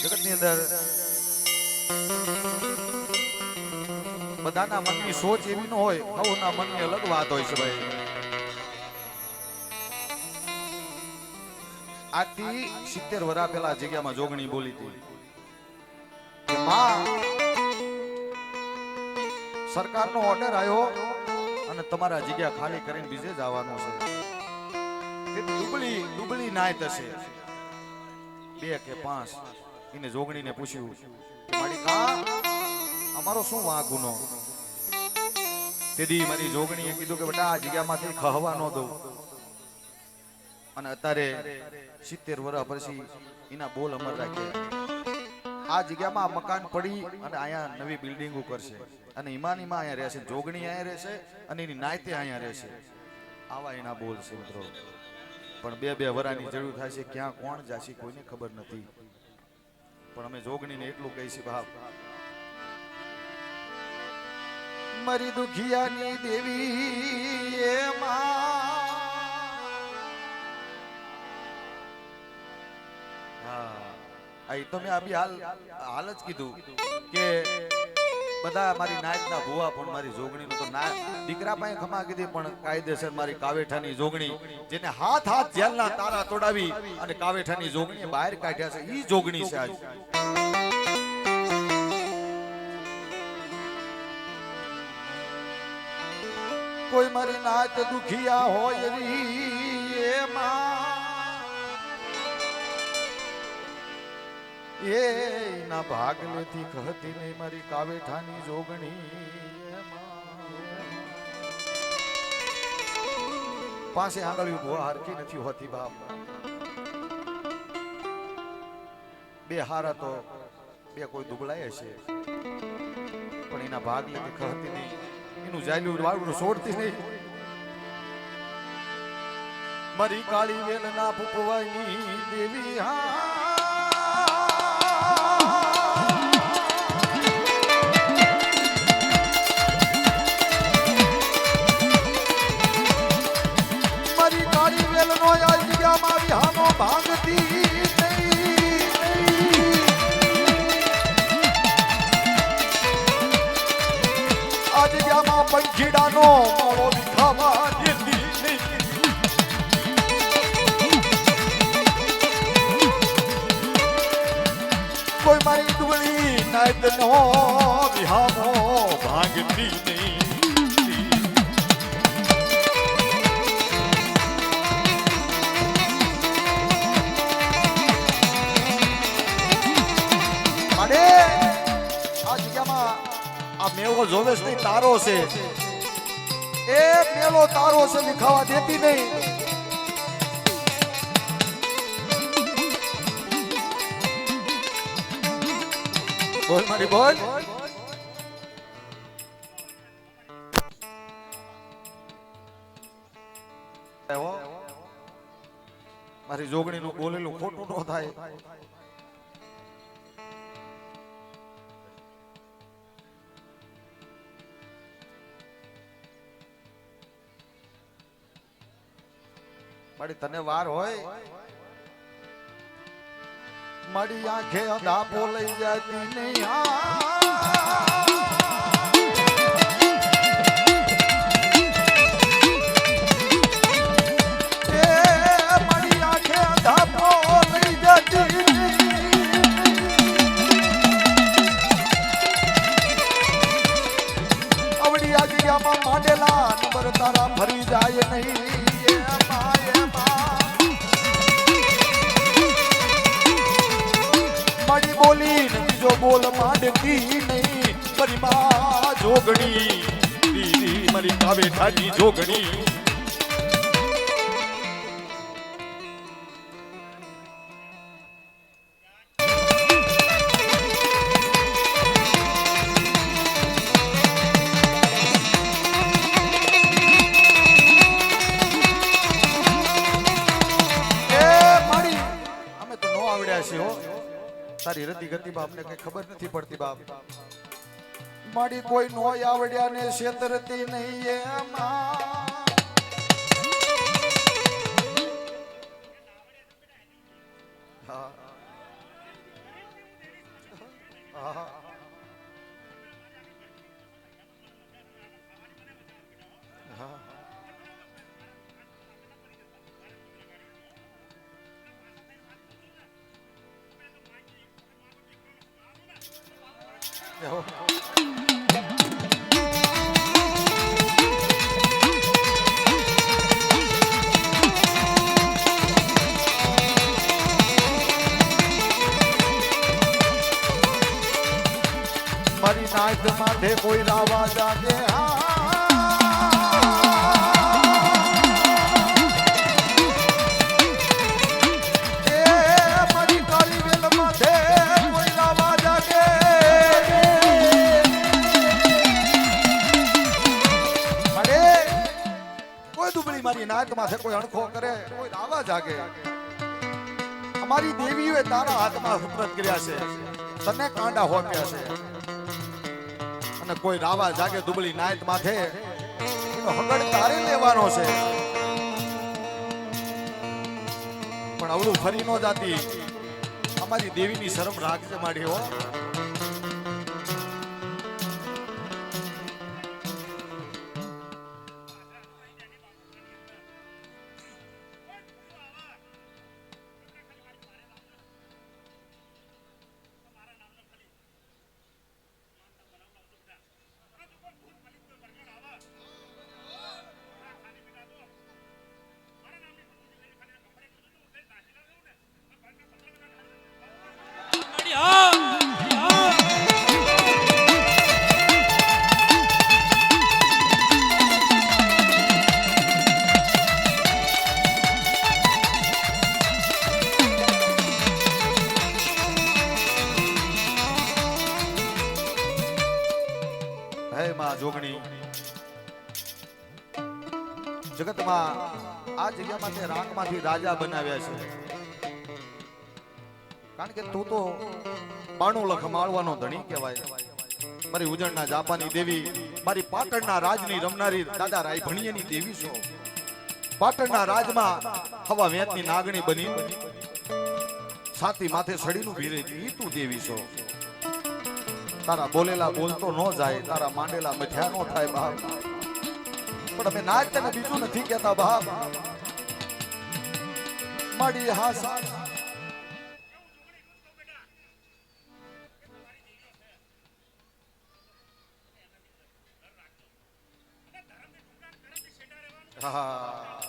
જગતની અંદર બધાના મનની સોચ એવી ન હોય, સૌના મનની અલગ વાત હોય છે ભાઈ. આજથી સિત્તેર વરા પેલા જગ્યામાં જોગણી બોલી હતી સરકારનો ઓર્ડર આવ્યો અને તમારા જગ્યા ખાલી કરીને બીજે જવાનું છે. તે દુબળી દુબળી થશે હશે. બે કે પાંચ. એને જોગણીને પૂછ્યું અમારો શું વાંક ગુનો? તેથી મારી જોગણીએ કીધું કે, બેટા, આ જગ્યામાંથી ખહવા ન દઉં. અને અત્યારે સિત્તેર વર્ષ પછી એના બોલ અમર રાખ્યા. આ જગ્યામાં મકાન પડી અને અહીંયા નવી બિલ્ડિંગો કરશે. અને ઈમાનીમાં અહીંયા રહેશે. જોગણી અહીંયા રહેશે અને એની નાયતે અહીંયા રહેશે. આવા એના બોલ છે મિત્રો. પણ બે બે વરાની જરૂર થાય છે ક્યાં કોણ જાશે કોઈને ખબર નથી. પણ અમે જોગણીને એટલું કહી છે બાપ, મરી દુખિયાની દેવી એ હા, આ ઈ તો મેં અભી હાલ હાલ જ કીધું કે બધા મારી નાયકના ભુવા પણ મારી જોગણીનું તો ના દીકરા પાસે ખમા કીધી, પણ કાયદેસર મારી કાવેઠાની જોગણી, જેને હાથ હાથ જેલના તારા તોડાવી અને કાવેઠાની જોગણી બહાર કાઢ્યા છે. ઈ જોગણી છે આજ. કોઈ મારી નાત દુખિયા હોય રી એમાં એ ના ભાગ લેતી કહતી નહીં મારી કાવેઠાની જોગણી. પાસે આંગળીઓ ભૂવા હારકી નથી હોતી બાપ. બે હારા તો બે કોઈ દુબળાય છે પણ એના ભાગ લેતી કહતી નહીં. એનું જાયલું વાળું છોડતી નહીં. મારી કાળી વેલ ના ફૂકવાની દેવી હા. જગ્યામાં મોળો વિખાવા નહીં. કોઈ મારી ડુગળી નાયત નો વિહામો ભાંગતી નહીં આ જગ્યામાં આ મેવો જોવે છે તારો છે એ મેલો તારો છે, વિખાવા દેતી નહીં. બોલ મારી બોલ. મારી મારી જોગણીનું બોલેલું ખોટું ન થાય. મારી તને વાર હોય. મારી આંખે અંધાપો બોલાઈ જતી નહીં આ. તારા ભરી જાય અંધાપો મારી બોલી ને બીજો બોલ માંડતી નહીં. મારી માં જોગણી દીદી મારી કાવેઠાની જોગણી. બાપને કઈ ખબર નથી પડતી બાપ. મારી કોઈ નો આવડ્યા ને છેતરતી નહીં એમાં મારી નાચ માથે કોઈ રાવા જાગે. કોઈ દુબળી મારી કોઈ અણખો કરે, કોઈ રાવા જાગે. અમારી દેવીઓએ તારા હાથમાં સુપ્રત કર્યા છે. તને કાંડા હોપ્યા છે. અને કોઈ રાવા જાગે દુબળી નાયત માથે, એનો હગડ તારે લેવાનો છે. પણ અવળું ફરી ન જાતી. અમારી દેવીની શરમ રાખજે માડી હે. જગતમાં આ જગ્યામાં તે રાગમાંથી રાજા બનાવ્યા છે. કારણ કે તું તો પાણું લખ માળવાનો ધણી કહેવાય. મારી ઉજળના જાપાની દેવી, મારી પાટણના રાજની રમનારી દાદા રાય ભણીએની દેવી છો. પાટણના રાજમાં હવા વેતની નાગણી બની. સાતી માથે સડીનું ભીરે તું દેવી છો. તારા બોલેલા બોલતો ન જાય, તારા માંડેલા મથ્યા ન થાય બાપ. પણ અમે નાચ તને બીજું નથી કહેતા બાપ. માડી હા સા હા.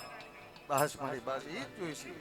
બસ મારી બસ એ જ જોઈશે.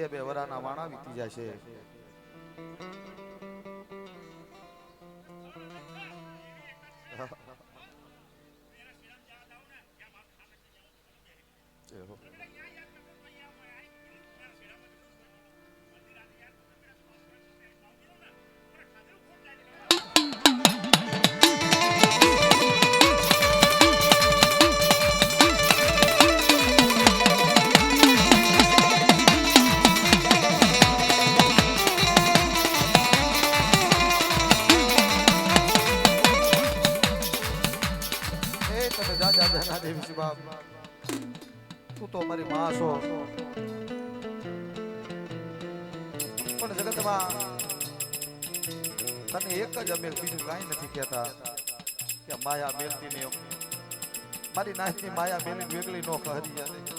બે બે વરાના વાણા વીતી જશે જ અમે બીજું કાંઈ નથી કહેતા કે માયા મેલતી ને મારી નાચની માયા મેલી વેગલી નો કહરી જાય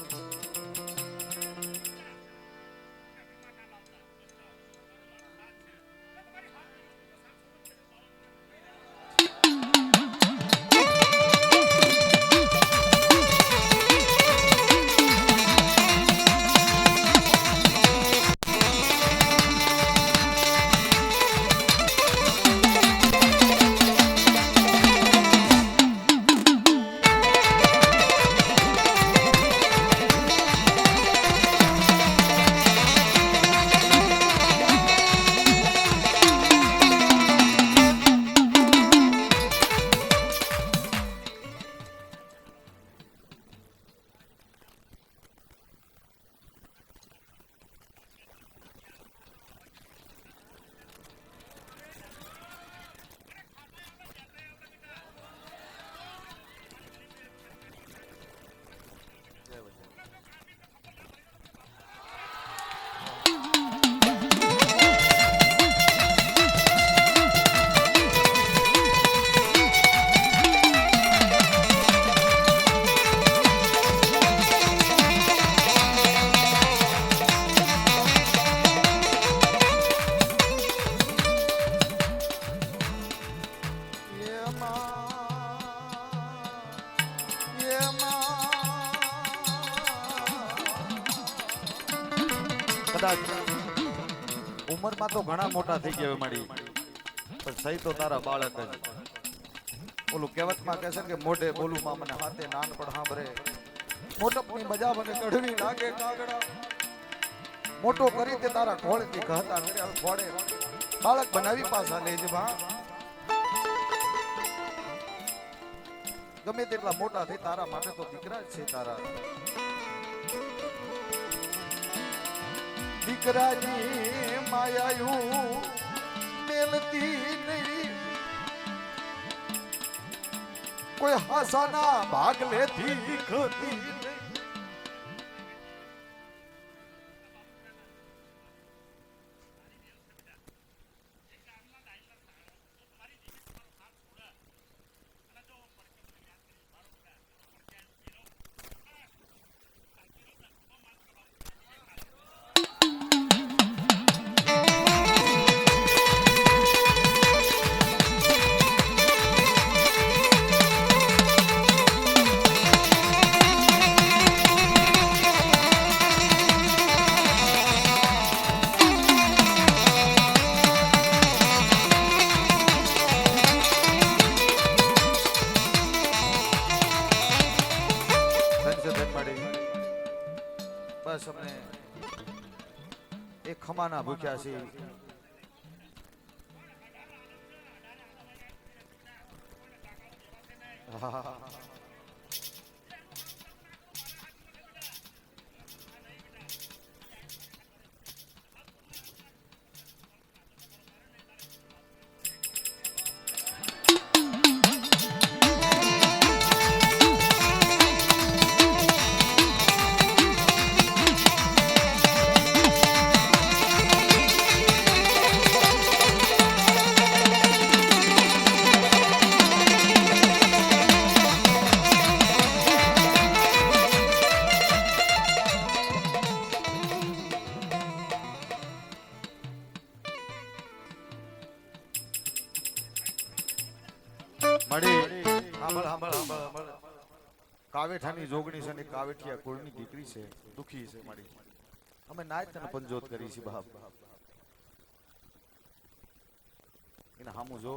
ઘણા મોટા થઈ ગયા મારી. પણ સહી તો તારા બાળક જ. ઓલું કહેવતમાં કહે છે કે મોઢે બોલું માં મને હાથે નાનપણ સાંભળે મોટપની મજા મને કડવી લાગે કાગડા. મોટો કરી તે તારા ખોળથી કહતા ઘોડે બાળક બનાવી પાછા લેજ ભા ગમે તેટલા મોટા થઈ તારા માટે તો દીકરા જ છે તારા. દીકરાની માયાયું મેલતી નહીં. કોઈ હાસાના ભાગ લેતી ખતી ખમાના ભૂખ્યા છે હા. કાવેઠાની જોગણી છે ને કાવેઠિયા કુળની દીકરી છે, દુખી છે, મળી. અમે નાયત તને પંજોત કરી છે બાપ. એને હામું જો.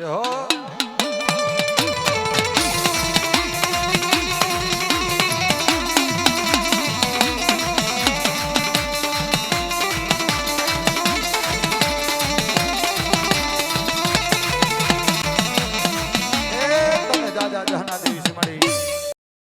જય